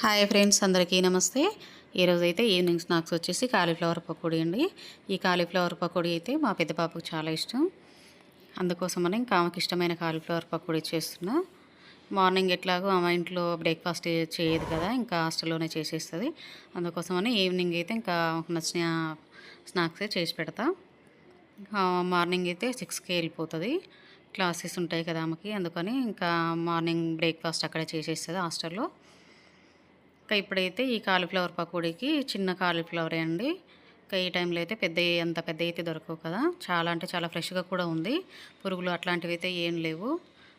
Hi friends అందరికీ నమస్తే. ఈరోజు అయితే ఈవినింగ్ స్నాక్స్ వచ్చేసి కాలీఫ్లవర్ పకోడీ అండి. ఈ కాలీఫ్లవర్ పకోడీ అయితే మా పెద్ద పాపకు చాలా ఇష్టం. అందుకోసమని ఇంకా ఆమెకి ఇష్టమైన కాలీఫ్లవర్ పకోడీ చేస్తున్నా. మార్నింగ్ ఎట్లాగో ఆమె ఇంట్లో బ్రేక్ఫాస్ట్ చేయదు కదా ఇంకా హాస్టల్లోనే చేసేస్తుంది. అందుకోసమని ఈవినింగ్ అయితే ఇంకా నచ్చిన స్నాక్సే చేసి పెడతా. మార్నింగ్ అయితే సిక్స్కి వెళ్ళిపోతుంది. క్లాసెస్ ఉంటాయి కదా ఆమెకి అందుకని ఇంకా మార్నింగ్ బ్రేక్ఫాస్ట్ అక్కడే చేసేస్తుంది హాస్టల్లో. ఇంకా ఇప్పుడైతే ఈ కాలీఫ్లవర్ పకోడీకి చిన్న కాలీఫ్లవరే అండి. ఇంకా ఈ టైంలో అయితే పెద్ద అంత పెద్ద అయితే దొరకవు కదా. చాలా అంటే చాలా ఫ్రెష్గా కూడా ఉంది. పురుగులు అట్లాంటివి అయితే ఏం లేవు.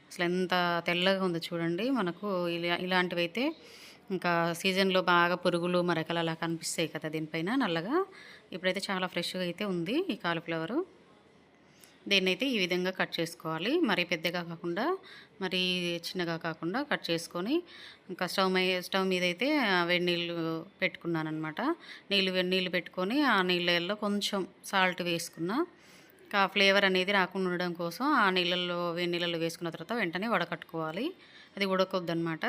అసలు ఎంత తెల్లగా ఉంది చూడండి. మనకు ఇలా ఇలాంటివి అయితే ఇంకా సీజన్లో బాగా పురుగులు మరకలు అలా కనిపిస్తాయి కదా దీనిపైన నల్లగా. ఇప్పుడైతే చాలా ఫ్రెష్గా అయితే ఉంది ఈ కాలీఫ్లవరు. దీన్ని అయితే ఈ విధంగా కట్ చేసుకోవాలి. మరి పెద్దగా కాకుండా మరి చిన్నగా కాకుండా కట్ చేసుకొని ఇంకా స్టవ్ స్టవ్ మీద అయితే ఆ వేడి నీళ్ళు పెట్టుకున్నాను అనమాట నీళ్ళు వేడి నీళ్ళు పెట్టుకొని ఆ నీళ్ళల్లో కొంచెం సాల్ట్ వేసుకున్నా ఇంకా ఫ్లేవర్ అనేది రాకుండా ఉండడం కోసం ఆ నీళ్ళల్లో వేడి నీళ్ళల్లో వేసుకున్న తర్వాత వెంటనే వడకట్టుకోవాలి. అది ఉడకొద్దనమాట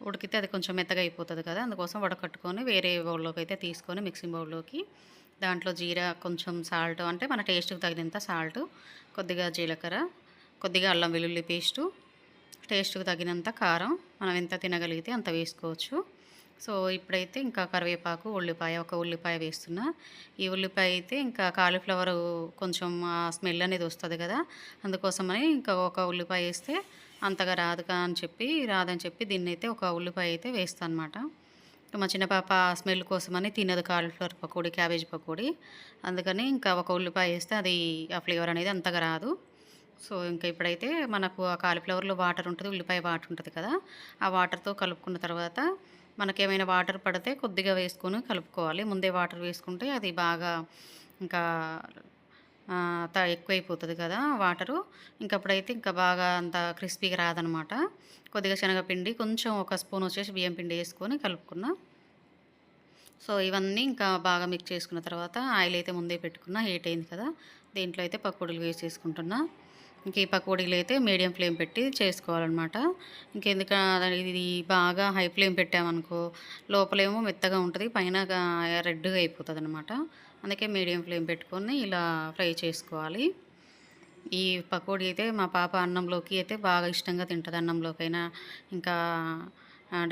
ఉడికితే అది కొంచెం మెత్తగా అయిపోతుంది కదా అందుకోసం వడకట్టుకొని వేరే బౌల్లోకి అయితే తీసుకొని మిక్సింగ్ బౌల్లోకి దాంట్లో జీరా కొంచెం సాల్ట్ అంటే మన టేస్ట్కి తగినంత సాల్ట్ కొద్దిగా జీలకర్ర కొద్దిగా అల్లం వెల్లుల్లి పేస్టు టేస్ట్కి తగినంత కారం మనం ఎంత తినగలిగితే అంత వేసుకోవచ్చు. సో ఇప్పుడైతే ఇంకా కరివేపాకు ఉల్లిపాయ ఒక ఉల్లిపాయ వేస్తున్నా. ఈ ఉల్లిపాయ అయితే ఇంకా కాలీఫ్లవర్ కొంచెం ఆ స్మెల్ అనేది వస్తుంది కదా అందుకోసమని ఇంకా ఒక ఉల్లిపాయ వేస్తే అంతగా రాదుగా అని చెప్పి రాదని చెప్పి దీన్ని అయితే ఒక ఉల్లిపాయ అయితే వేస్తాను అనమాట మా చిన్న పాప స్మెల్ కోసమని తినదు కాలీఫ్లవర్ పకోడీ క్యాబేజ్ పకోడీ. అందుకని ఇంకా ఒక ఉల్లిపాయ వేస్తే అది ఆ ఫ్లేవర్ అనేది అంతగా రాదు. సో ఇంకా ఇప్పుడైతే మనకు ఆ కాలీఫ్లవర్లో వాటర్ ఉంటుంది ఉల్లిపాయ వాటర్ ఉంటుంది కదా ఆ వాటర్తో కలుపుకున్న తర్వాత మనకేమైనా వాటర్ పడితే కొద్దిగా వేసుకొని కలుపుకోవాలి. ముందే వాటర్ వేసుకుంటే అది బాగా ఇంకా ఎక్కువైపోతుంది కదా వాటరు. ఇంకప్పుడైతే ఇంకా బాగా అంత క్రిస్పీగా రాదనమాట. కొద్దిగా శనగపిండి కొంచెం ఒక స్పూన్ వచ్చేసి బియ్యం పిండి వేసుకొని కలుపుకున్నా. సో ఇవన్నీ ఇంకా బాగా మిక్స్ చేసుకున్న తర్వాత ఆయిల్ అయితే ముందే పెట్టుకున్నా హీట్ అయింది కదా. దీంట్లో అయితే పకోడీలు వేసేసుకుంటున్నా ఇంక ఈ పకోడీలు అయితే మీడియం ఫ్లేమ్ పెట్టి చేసుకోవాలన్నమాట ఇంకెందుక ఇది బాగా హై ఫ్లేమ్ పెట్టామనుకో లోపలేమో మెత్తగా ఉంటుంది పైన రెడ్గా అయిపోతుంది అనమాట అందుకే మీడియం ఫ్లేమ్ పెట్టుకొని ఇలా ఫ్రై చేసుకోవాలి. ఈ పకోడీ అయితే మా పాప అన్నంలోకి అయితే బాగా ఇష్టంగా తింటుంది అన్నంలోకైనా. ఇంకా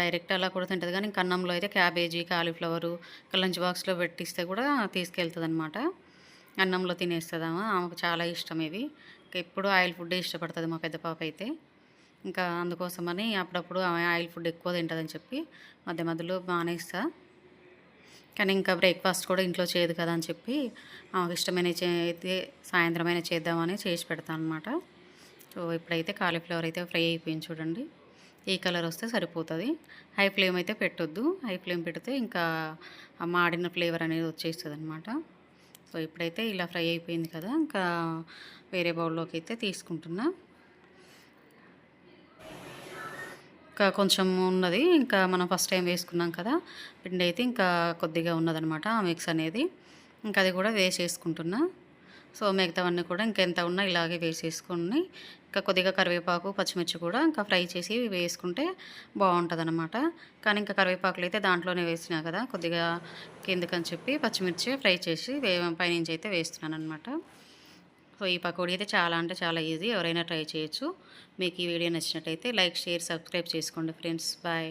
డైరెక్ట్ అలా కూడా తింటుంది. కానీ ఇంకా అన్నంలో అయితే క్యాబేజీ కాలీఫ్లవరు లంచ్ బాక్స్లో పెట్టిస్తే కూడా తీసుకెళ్తుంది అనమాట అన్నంలో తినేస్తుందామా ఆమెకు చాలా ఇష్టం ఇవి ఇంకా ఎప్పుడు ఆయిల్ ఫుడ్ ఇష్టపడుతుంది మా పెద్ద పాప అయితే. ఇంకా అందుకోసమని అప్పుడప్పుడు ఆమె ఆయిల్ ఫుడ్ ఎక్కువ తింటుందని చెప్పి మధ్య మధ్యలో మానేస్తా. కానీ ఇంకా బ్రేక్ఫాస్ట్ కూడా ఇంట్లో చేయదు కదా అని చెప్పి ఆమెకు ఇష్టమైన అయితే సాయంత్రమైన చేద్దామని చేసి పెడతాను అనమాట సో ఇప్పుడైతే కాలీఫ్లవర్ అయితే ఫ్రై అయిపోయింది చూడండి. ఈ కలర్ వస్తే సరిపోతుంది. హై ఫ్లేమ్ అయితే పెట్టొద్దు. హై ఫ్లేమ్ పెడితే ఇంకా మాడిన ఫ్లేవర్ అనేది వచ్చేస్తుంది అనమాట సో ఇప్పుడైతే ఇలా ఫ్రై అయిపోయింది కదా ఇంకా వేరే బౌల్లోకి అయితే తీసుకుంటున్నా. ఇంకా కొంచెం ఉన్నది. ఇంకా మనం ఫస్ట్ టైం వేసుకున్నాం కదా పిండి అయితే ఇంకా కొద్దిగా ఉన్నదనమాట ఆ మిక్స్ అనేది. ఇంకా అది కూడా వేసేసుకుంటున్నా. సో మిగతావన్నీ కూడా ఇంకెంత ఉన్నా ఇలాగే వేసేసుకుని ఇంకా కొద్దిగా కరివేపాకు పచ్చిమిర్చి కూడా ఇంకా ఫ్రై చేసి వేసుకుంటే బాగుంటుంది అనమాట కానీ ఇంకా కరివేపాకులు అయితే దాంట్లోనే వేసినా కదా కొద్దిగా కిందకని చెప్పి పచ్చిమిర్చి ఫ్రై చేసి వే పైనుంచి అయితే వేస్తున్నాను అనమాట సో ఈ పకోడీ అయితే చాలా అంటే చాలా ఈజీ. ఎవరైనా ట్రై చేయొచ్చు. మీకు ఈ వీడియో నచ్చినట్టయితే లైక్ షేర్ సబ్స్క్రైబ్ చేసుకోండి ఫ్రెండ్స్. బాయ్.